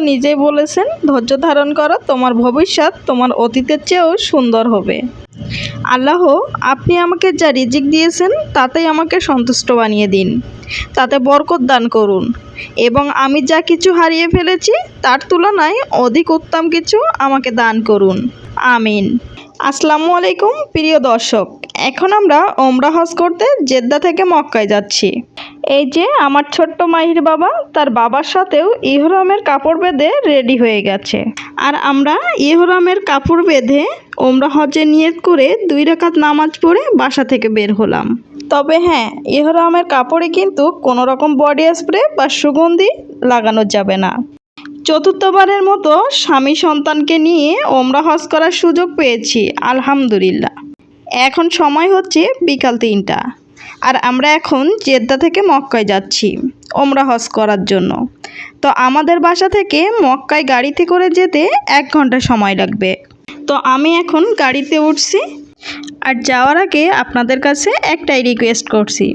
নিজেই বলেছেন, ধৈর্য ধারণ করো, তোমার ভবিষ্যৎ তোমার অতীতের চেয়েও সুন্দর হবে। আল্লাহ, আপনি আমাকে যা রিজিক দিয়েছেন, তাতেই আমাকে সন্তুষ্ট বানিয়ে দিন। তাতে বরকত দান করুন। এবং আমি যা কিছু হারিয়ে ফেলেছি, তার তুলনায় অধিক উত্তম কিছু আমাকে দান করুন। আমিন। আসসালামু আলাইকুম, প্রিয় দর্শক। এখন আমরা ওমরা হজ করতে জেদ্দা থেকে মক্কায় যাচ্ছি। এই যে আমার ছোট্ট মাহির বাবা, তার বাবার সাথেও ইহরামের কাপড় বেঁধে রেডি হয়ে গেছে। আর আমরা ইহরামের কাপড় বেঁধে ওমরা হজে নিয়ত করে দুই রাকাত নামাজ পড়ে বাসা থেকে বের হলাম। তবে হ্যাঁ ইহরামের কাপড়ে কিন্তু কোনো রকম বডি স্প্রে বা সুগন্ধি লাগানো যাবে না। চতুর্থবারের মতো স্বামী সন্তানকে নিয়ে ওমরা হজ করার সুযোগ পেয়েছি, আলহামদুলিল্লাহ। এখন সময় হচ্ছে বিকাল তিনটা। আর আমরা এখন জেদ্দা থেকে মক্কায় যাচ্ছি, ওমরা হজ করার জন্য। তো আমাদের বাসা থেকে মক্কায় গাড়িতে করে যেতে এক ঘণ্টা সময় লাগবে। তো আমি এখন গাড়িতে উঠছি আর যাওয়ার আগে আপনাদের কাছে একটাই রিকোয়েস্ট করছি।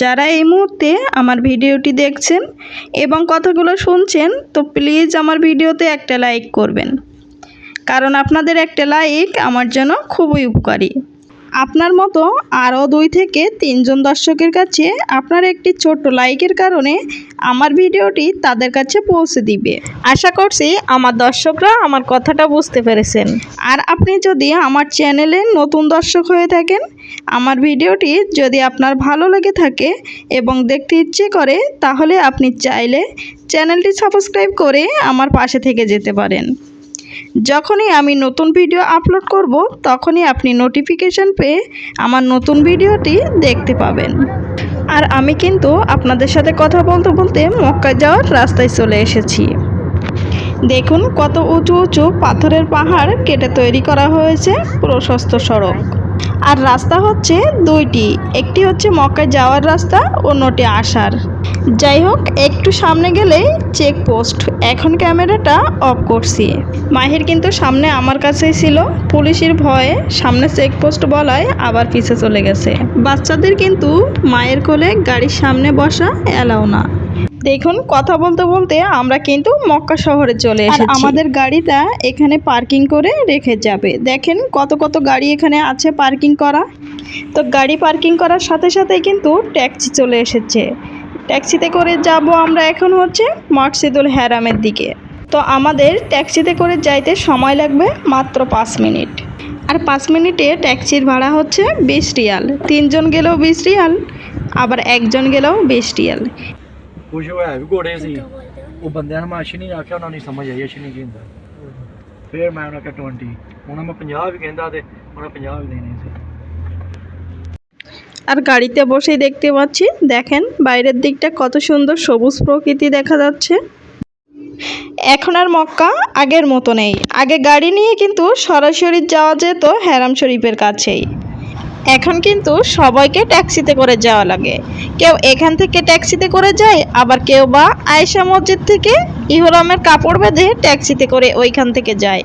যারা এই মুহূর্তে আমার ভিডিওটি দেখছেন এবং কথাগুলো শুনছেন, তো প্লিজ আমার ভিডিওতে একটা লাইক করবেন। কারণ আপনাদের একটা লাইক আমার জন্য খুবই উপকারী। আপনার মতো আরও দুই থেকে তিনজন দর্শকের কাছে আপনার একটি ছোট্ট লাইকের কারণে আমার ভিডিওটি তাদের কাছে পৌঁছে দিবে। আশা করছি আমার দর্শকরা আমার কথাটা বুঝতে পেরেছেন। আর আপনি যদি আমার চ্যানেলে নতুন দর্শক হয়ে থাকেন, আমার ভিডিওটি যদি আপনার ভালো লেগে থাকে এবং দেখতে ইচ্ছে করে, তাহলে আপনি চাইলে চ্যানেলটি সাবস্ক্রাইব করে আমার পাশে থেকে যেতে পারেন। যখনই আমি নতুন ভিডিও আপলোড করব, তখনই আপনি নোটিফিকেশান পেয়ে আমার নতুন ভিডিওটি দেখতে পাবেন। আর আমি কিন্তু আপনাদের সাথে কথা বলতে বলতে মক্কা যাওয়ার রাস্তায় চলে এসেছি। দেখুন কত উঁচু উঁচু পাথরের পাহাড় কেটে তৈরি করা হয়েছে প্রশস্ত সড়ক। আর রাস্তা হচ্ছে দুইটি। একটি হচ্ছে মক্কায় যাওয়ার রাস্তা, অন্যটি আসার। যাই হোক, একটু সামনে গেলেই চেকপোস্ট এখন ক্যামেরাটা অফ করছি। মাহির কিন্তু সামনে আমার কাছেই ছিল। পুলিশের ভয়ে সামনে চেকপোস্ট বলায় আবার পিছে চলে গেছে। বাচ্চাদের কিন্তু মায়ের কোলে গাড়ির সামনে বসা এলাও না। দেখুন কথা বলতে বলতে আমরা কিন্তু মক্কা শহরে চলে এসেছি। আমাদের গাড়িটা এখানে পার্কিং করে রেখে যাবে। দেখেন কত কত গাড়ি এখানে আছে পার্কিং করা। তো গাড়ি পার্কিং করার সাথে সাথে কিন্তু ট্যাক্সি চলে এসেছে। ট্যাক্সিতে করে যাব আমরা এখন হচ্ছে মসজিদুল হ্যারামের দিকে। তো আমাদের ট্যাক্সিতে করে যাইতে সময় লাগবে মাত্র পাঁচ মিনিট। আর পাঁচ মিনিটে ট্যাক্সির ভাড়া হচ্ছে বিশ রিয়াল। তিনজন গেলেও বিশ রিয়াল আবার একজন গেলেও বিশ রিয়াল। ਕੁਝ ਹੈ ਵੀ ਘੋੜੇ ਸੀ ਉਹ ਬੰਦਿਆਂ ਨੂੰ ਮੈਂ ਅਸ਼ਨੀ ਆਖਿਆ ਉਹਨਾਂ ਨੂੰ ਨੀ ਸਮਝ ਆਈ ਅਸ਼ਨੀ ਕੀ ਹੁੰਦਾ ਫਿਰ ਮੈਂ ਉਹਨਾਂ ਕਿਹਾ 20 ਉਹਨਾਂ ਮੈਂ 50 ਵੀ ਕਹਿੰਦਾ ਤੇ ਉਹਨਾਂ 50 ਵੀ ਦੇਣੇ ਸੀ আর গাড়িতে বসেই দেখতে পাচ্ছি দেখেন বাইরের দিকটা কত সুন্দর সবুজ প্রকৃতি দেখা যাচ্ছে এখন আর মক্কা আগের মতো নেই আগে গাড়ি নিয়ে কিন্তু সরাসরি যাওয়া যেত হ্যারাম শরীফের কাছেই এখন কিন্তু সবাইকে ট্যাক্সিতে করে যাওয়া লাগে। কেউ এখান থেকে ট্যাক্সিতে করে যায়, আবার কেউ বা আয়েশা মসজিদ থেকে ইহরামের কাপড় বেঁধে ট্যাক্সিতে করে ওইখান থেকে যায়।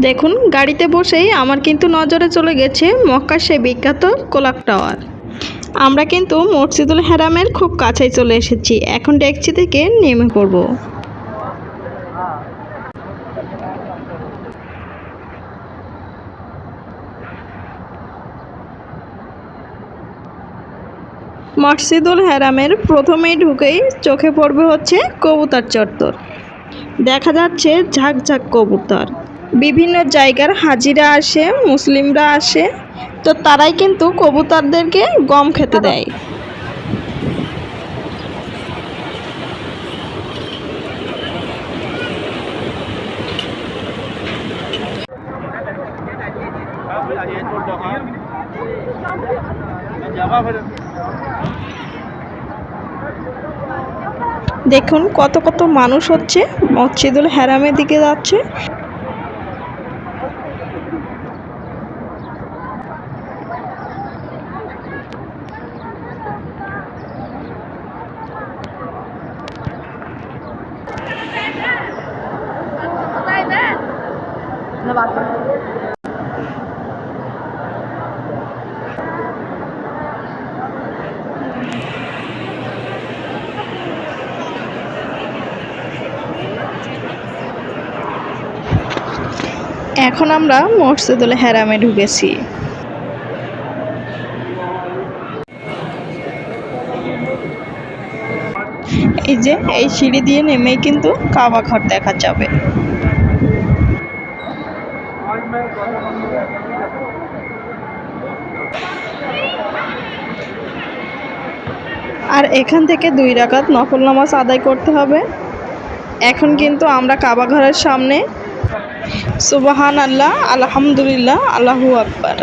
দেখুন, গাড়িতে বসেই আমার কিন্তু নজরে চলে গেছে মক্কার সেই বিখ্যাত কোলাক টাওয়ার। আমরা কিন্তু মসজিদুল হেরামের খুব কাছেই চলে এসেছি। এখন ট্যাক্সি থেকে নেমে পড়ব। মসজিদুল হেরামের প্রথমেই ঢুকেই চোখে পড়বে হচ্ছে কবুতর চত্বর। দেখা যাচ্ছে ঝাঁকঝাঁক কবুতর। বিভিন্ন জায়গার হাজিরা আসে, মুসলিমরা আসে, তো তারাই কিন্তু কবুতরদেরকে গম খেতে দেয়। দেখুন কত কত মানুষ হচ্ছে। মসজিদুল হেরামের দিকে যাচ্ছে। ধন্যবাদ। এখন আমরা মসজিদুল হেরামে ঢুকেছি। এই যে, এই সিঁড়ি দিয়ে নেমেই কিন্তু কাবা ঘর দেখা যাবে। আর এখান থেকে দুই রাকাত নফল নামাজ আদায় করতে হবে। এখন কিন্তু আমরা কাবা ঘরের সামনে সুবাহান আল্লাহ আলহামদুলিল্লাহ, আল্লাহু আকবার।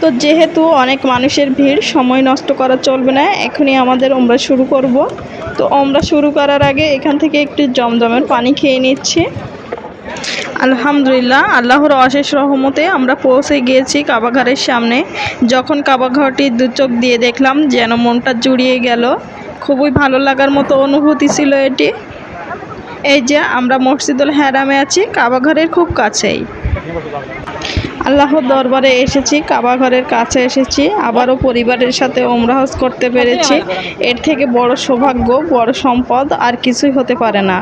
তো যেহেতু অনেক মানুষের ভিড়, সময় নষ্ট করা চলবে না, এখনই আমাদের ওমরা শুরু করব। তো ওমরা শুরু করার আগে এখান থেকে একটু জমজমের পানি খেয়ে নিচ্ছি। আলহামদুলিল্লাহ, আল্লাহর অশেষ রহমতে আমরা পৌঁছে গিয়েছি কাবাঘরের সামনে। যখন কাবাঘরটি দু চোখ দিয়ে দেখলাম, যেন মনটা জুড়িয়ে গেল। খুবই ভালো লাগার মতো অনুভূতি ছিল এটি। এই যে আমরা মসজিদুল হ্যারামে আছি কাবাঘরের খুব কাছেই। আল্লাহর দরবারে এসেছি, কাবা ঘরের কাছে এসেছি। আবারও পরিবারের সাথে ওমরাহজ করতে পেরেছি। এর থেকে বড় সৌভাগ্য, বড় সম্পদ আর কিছুই হতে পারে না।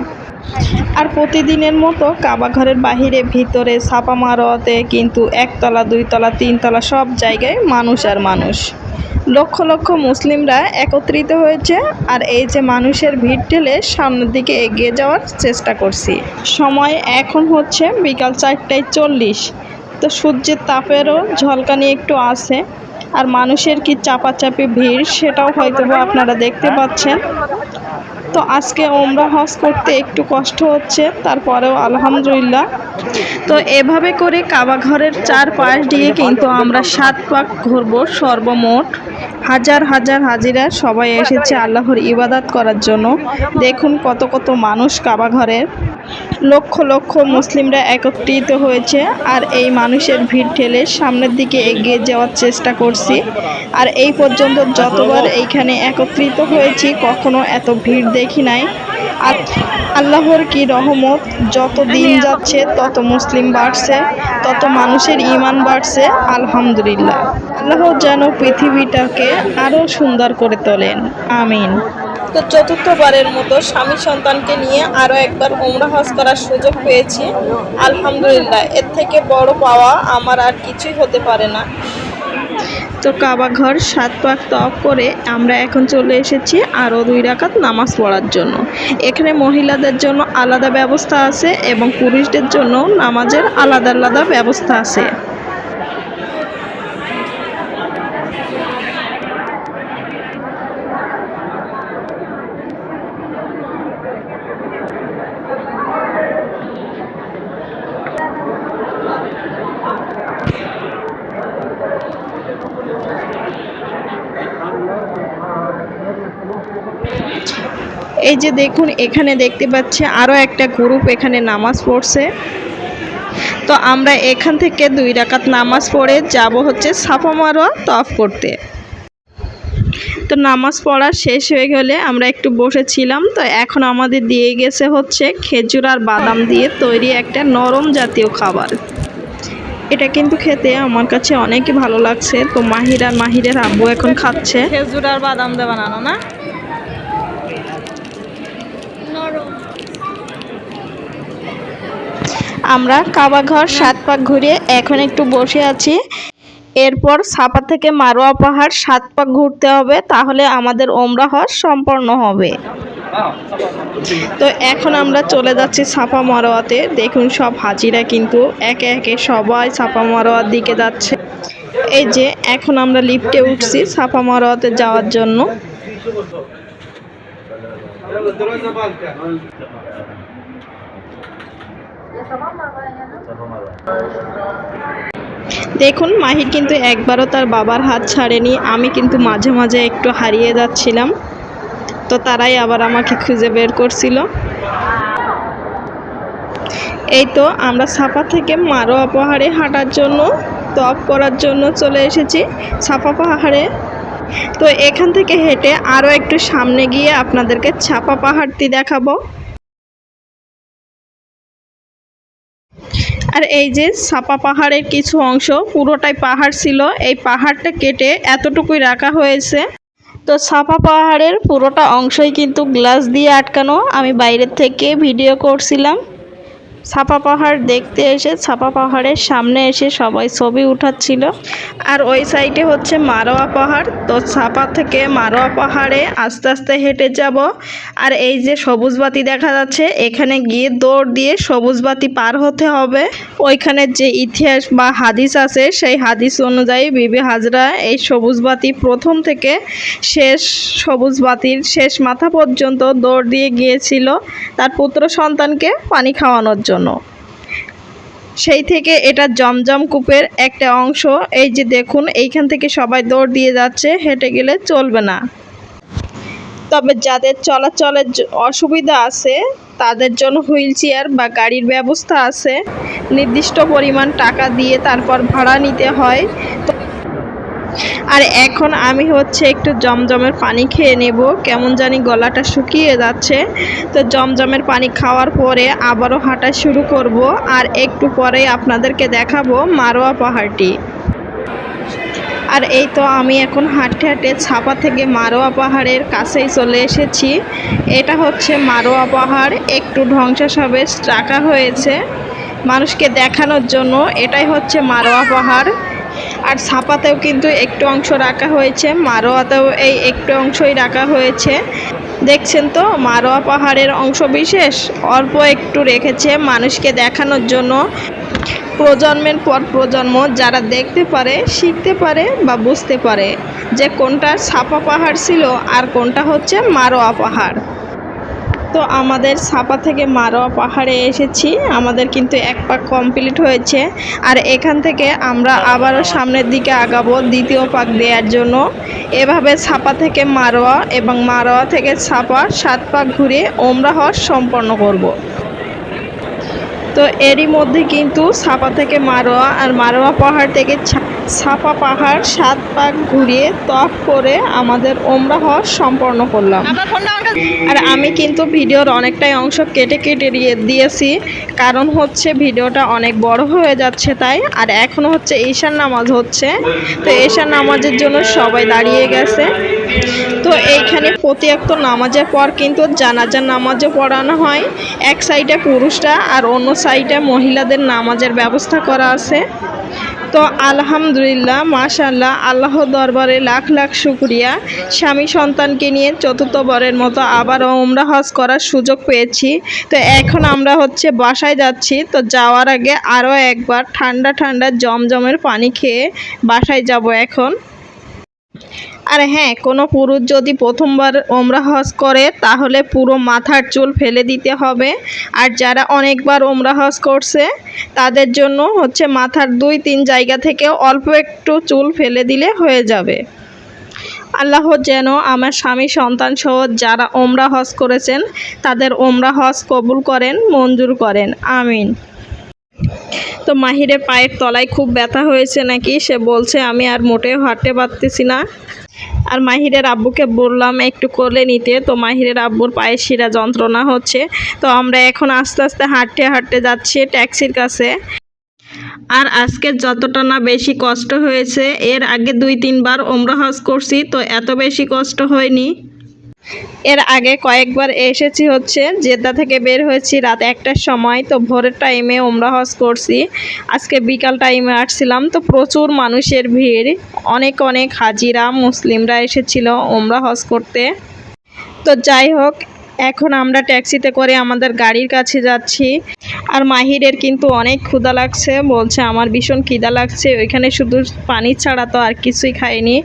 আর প্রতিদিনের মতো কাবা ঘরের বাহিরে, ভিতরে ছাপা মারোয়াতে কিন্তু একতলা, দুইতলা, তিনতলা সব জায়গায় মানুষ আর মানুষ। লক্ষ লক্ষ মুসলিমরা একত্রিত হয়েছে আর এই যে মানুষের ভিড় ঠেলে সামনের দিকে এগিয়ে যাওয়ার চেষ্টা করছি। সময় এখন হচ্ছে বিকাল চারটায় চল্লিশ। তো সূর্যের তাপেরও ঝলকানি একটু আছে আর মানুষের কি চাপাচাপি ভিড় সেটাও হয়তো আপনারা দেখতে পাচ্ছেন। তো আজকে ওমরা হজ করতে একটু কষ্ট হচ্ছে, তারপরেও আলহামদুলিল্লাহ। তো এভাবে করে কাবা ঘরের চার পাশ দিয়ে কিন্তু আমরা সাত পাক ঘুরবো সর্বমোট। হাজার হাজার হাজিরা সবাই এসেছে আল্লাহর ইবাদত করার জন্য। দেখুন কত কত মানুষ কাবা ঘরের লক্ষ লক্ষ মুসলিমরা একত্রিত হয়েছে আর এই মানুষের ভিড় ঠেলে সামনের দিকে এগিয়ে যাওয়ার চেষ্টা করছি। আর এই পর্যন্ত যতবার এইখানে একত্রিত হয়েছি, কখনো এত ভিড় দেখি নাই। আর আল্লাহর কি রহমত যত দিন যাচ্ছে তত মুসলিম বাড়ছে তত মানুষের ইমান বাড়ছে আলহামদুলিল্লাহ। আল্লাহ যেন পৃথিবীটাকে আরও সুন্দর করে তোলেন। আমিন। তো চতুর্থবারের মতো স্বামী সন্তানকে নিয়ে আরও একবার ওমরা হজ করার সুযোগ পেয়েছি। আলহামদুলিল্লাহ এর থেকে বড় পাওয়া আমার আর কিছুই হতে পারে না। তো কাবা ঘর সাত পাক তপ করে আমরা এখন চলে এসেছি আরও দুই রাকাত নামাজ পড়ার জন্য। এখানে মহিলাদের জন্য আলাদা ব্যবস্থা আছে এবং পুরুষদের জন্য নামাজের আলাদা আলাদা ব্যবস্থা আছে। এই যে দেখুন, এখানে দেখতে পাচ্ছি আরও একটা গ্রুপ এখানে নামাজ পড়ছে। তো আমরা এখান থেকে দুই রাকাত নামাজ পড়ে যাব হচ্ছে সাফা মারোয়া তফ করতে। তো নামাজ পড়া শেষ হয়ে গেলে আমরা একটু বসেছিলাম, তো এখন আমাদের দিয়ে গেছে হচ্ছে খেজুর আর বাদাম দিয়ে তৈরি একটা নরম জাতীয় খাবার। এটা কিন্তু খেতে আমার কাছে অনেকই ভালো লাগছে। তো মাহির আর মাহিরের আব্বু এখন খাচ্ছে। খেজুর আর বাদাম বানানো না? আমরা কাবাঘর সাত পাক ঘুরে এখন একটু বসে আছি। এরপর সাপা থেকে মারোয়া পাহাড় সাত পাক ঘুরতে হবে, তাহলে আমাদের ওমরা হজ সম্পন্ন হবে। তো এখন আমরা চলে যাচ্ছি সাফা মারোয়াতে। দেখুন সব হাজিরা কিন্তু একে একে সবাই সাফা মারোয়ার দিকে যাচ্ছে। এই যে, এখন আমরা লিফটে উঠছি সাফা মারোয়াতে যাওয়ার জন্য। দেখুন, মাহির কিন্তু একবারও তার বাবার হাত ছাড়েনি। আমি কিন্তু মাঝে মাঝে একটু হারিয়ে যাচ্ছিলাম। তো তারাই আবার আমাকে খুঁজে বের করছিল। এই তো আমরা সাফা থেকে মারোয়া পাহাড়ে হাঁটার জন্য, তপ করার জন্য চলে এসেছি সাফা পাহাড়ে। তো এখান থেকে হেঁটে আরও একটু সামনে গিয়ে আপনাদেরকে ছাপা পাহাড়টি দেখাবো। আর এই যে সাপা পাহাড়ের কিছু অংশ, পুরোটাই পাহাড় ছিল। এই পাহাড়টা কেটে এতটুকুই রাখা হয়েছে। তো সাপা পাহাড়ের পুরোটা অংশই কিন্তু গ্লাস দিয়ে আটকানো। আমি বাইরের থেকে ভিডিও করছিলাম। ছাপা পাহাড় দেখতে এসে, ছাপা পাহাড়ের সামনে এসে সবাই ছবি উঠাচ্ছিল। আর ওই সাইডে হচ্ছে মারোয়া পাহাড়। তো ছাপা থেকে মারোয়া পাহাড়ে আস্তে আস্তে হেঁটে যাব। আর এই যে সবুজ বাতি দেখা যাচ্ছে, এখানে গিয়ে দৌড় দিয়ে সবুজ বাতি পার হতে হবে। ওইখানে যে ইতিহাস বা হাদিস আছে, সেই হাদিস অনুযায়ী বিবি হাজরা এই সবুজ বাতি প্রথম থেকে শেষ সবুজ বাতির শেষ মাথা পর্যন্ত দৌড় দিয়ে গিয়েছিল। তার পুত্র সন্তানকে পানি খাওয়ানোর জন্য। সেই থেকে এটা জমজম কূপের একটা অংশ। এই যে দেখুন, এইখান থেকে সবাই দৌড় দিয়ে যাচ্ছে, হেঁটে গেলে চলবে না। তবে যাদের চলাচলের অসুবিধা আছে, তাদের জন্য হুইল চেয়ার বা গাড়ির ব্যবস্থা আছে। নির্দিষ্ট পরিমাণ টাকা দিয়ে তারপর ভাড়া নিতে হয়। আর এখন আমি হচ্ছে একটু জমজমের পানি খেয়ে নেব। কেমন জানি গলাটা শুকিয়ে যাচ্ছে। তো জমজমের পানি খাওয়ার পরে আবারও হাঁটা শুরু করব আর একটু পরেই আপনাদেরকে দেখাবো মারোয়া পাহাড়টি। আর এই তো আমি এখন হাঁটতে হাঁটে ছাপা থেকে মারোয়া পাহাড়ের কাছেই চলে এসেছি। এটা হচ্ছে মারোয়া পাহাড়। একটু ধ্বংসাবশেষ রাখা হয়েছে মানুষকে দেখানোর জন্য। এটাই হচ্ছে মারোয়া পাহাড়। আর ছাপাতেও কিন্তু একটু অংশ রাখা হয়েছে, মারোয়াতেও এই একটু অংশই রাখা হয়েছে। দেখছেন তো, মারোয়া পাহাড়ের অংশ বিশেষ অল্প একটু রেখেছে মানুষকে দেখানোর জন্য। প্রজন্মের পর প্রজন্ম, যারা দেখতে পারে, শিখতে পারে বা বুঝতে পারে যে কোনটা ছাপা পাহাড় ছিল আর কোনটা হচ্ছে মারোয়া পাহাড়। তো আমাদের ছাপা থেকে মারোয়া পাহাড়ে এসেছি। আমাদের কিন্তু এক পাক কমপ্লিট হয়েছে। আর এখান থেকে আমরা আবারও সামনের দিকে আগাবো দ্বিতীয় পাক দেওয়ার জন্য। এভাবে ছাপা থেকে মারোয়া এবং মারোয়া থেকে ছাপা সাত পাক ঘুরে ওমরা সম্পন্ন করব। তো এরই মধ্যে কিন্তু ছাপা থেকে মারোয়া আর মারোয়া পাহাড় থেকে ছাপা পাহাড় সাত পাক ঘুরিয়ে তফ করে আমাদের ওমরা হজ সম্পন্ন করলাম। আর আমি কিন্তু ভিডিওর অনেকটাই অংশ কেটে কেটে দিয়ে দিয়েছি কারণ হচ্ছে ভিডিওটা অনেক বড় হয়ে যাচ্ছে তাই আর এখনও হচ্ছে ঈশান নামাজ হচ্ছে। তো ঈশান নামাজের জন্য সবাই দাঁড়িয়ে গেছে। তো এইখানে প্রতি প্রতিয়ক্ত নামাজের পর কিন্তু জানাজার নামাজও পড়ানো হয়। এক সাইডে পুরুষরা আর অন্য সাইডে মহিলাদের নামাজের ব্যবস্থা করা আছে। তো আলহামদুলিল্লাহ মাশাল্লাহ আল্লাহ দরবারে লাখ লাখ শুক্রিয়া। স্বামী সন্তানকে নিয়ে চতুর্থবারের মতো আবার ওমরা হজ করার সুযোগ পেয়েছি। তো এখন আমরা হচ্ছে বাসায় যাচ্ছি। তো যাওয়ার আগে আরও একবার ঠান্ডা ঠান্ডা জমজমের পানি খেয়ে বাসায় যাব এখন। আর হ্যাঁ কোনো পুরুষ যদি প্রথমবার ওমরা হজ করে, তাহলে পুরো মাথার চুল ফেলে দিতে হবে। আর যারা অনেকবার ওমরা হজ করছে, তাদের জন্য হচ্ছে মাথার দুই তিন জায়গা থেকে অল্প একটু চুল ফেলে দিলে হয়ে যাবে। আল্লাহ যেন আমার স্বামী, সন্তান সহ যারা ওমরা হজ করেছেন, তাদের ওমরা হজ কবুল করেন, মঞ্জুর করেন। আমিন। তো মাহিরে পায়ের তলায় খুব ব্যথা হয়েছে নাকি? সে বলছে, আমি আর মোটেও হাঁটতে পারতেছি না। আর মাহিরের আব্বুকে বললাম, একটু কোলে নিতে। তো মাহিরের আব্বুর পায়ের শিরা যন্ত্রণা হচ্ছে। তো আমরা এখন আস্তে আস্তে হাঁটতে হাঁটতে যাচ্ছি ট্যাক্সির কাছে। আর আজকে যতটা না বেশি কষ্ট হয়েছে, এর আগে দুই তিনবার ওমরা হজ করছি, তো এত বেশি কষ্ট হয়নি। এর আগে কয়েকবার এসেছি হচ্ছে জেদ্দা থেকে বের হয়েছি রাত একটার সময়, তো ভোরের টাইমে ওমরা হজ করছি। আজকে বিকাল টাইমে আসছিলাম, তো প্রচুর মানুষের ভিড়। অনেক অনেক হাজিরা, মুসলিমরা এসেছিল ওমরা হজ করতে। তো যাই হোক এখন আমরা ট্যাক্সিতে করে আমাদের গাড়ির কাছে যাচ্ছি। আর মাহিরের কিন্তু অনেক ক্ষুদা লাগছে, বলছে আমার ভীষণ খিদা লাগছে, ওইখানে শুধু পানি ছাড়া তো আর কিছুই খাইনি।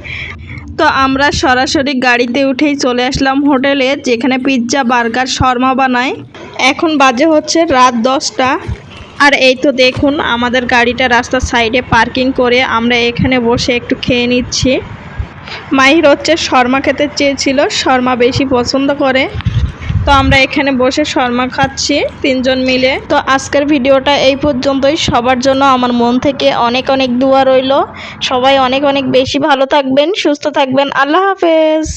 তো আমরা সরাসরি গাড়িতে উঠেই চলে আসলাম হোটেলে, যেখানে পিৎজা, বার্গার, শর্মা বানায়। এখন বাজে হচ্ছে রাত দশটা। আর এই তো দেখুন, আমাদের গাড়িটা রাস্তার সাইডে পার্কিং করে আমরা এখানে বসে একটু খেয়ে নিচ্ছি। মাহির হচ্ছে শর্মা খেতে চেয়েছিল, শর্মা বেশি পছন্দ করে। তো আমরা এখানে বসে শর্মা খাচ্ছি তিনজন মিলে। তো আজকের ভিডিওটা এই পর্যন্তই। সবার জন্য আমার মন থেকে অনেক অনেক দোয়া রইল। সবাই অনেক অনেক বেশি ভালো থাকবেন, সুস্থ থাকবেন। আল্লাহ হাফেজ।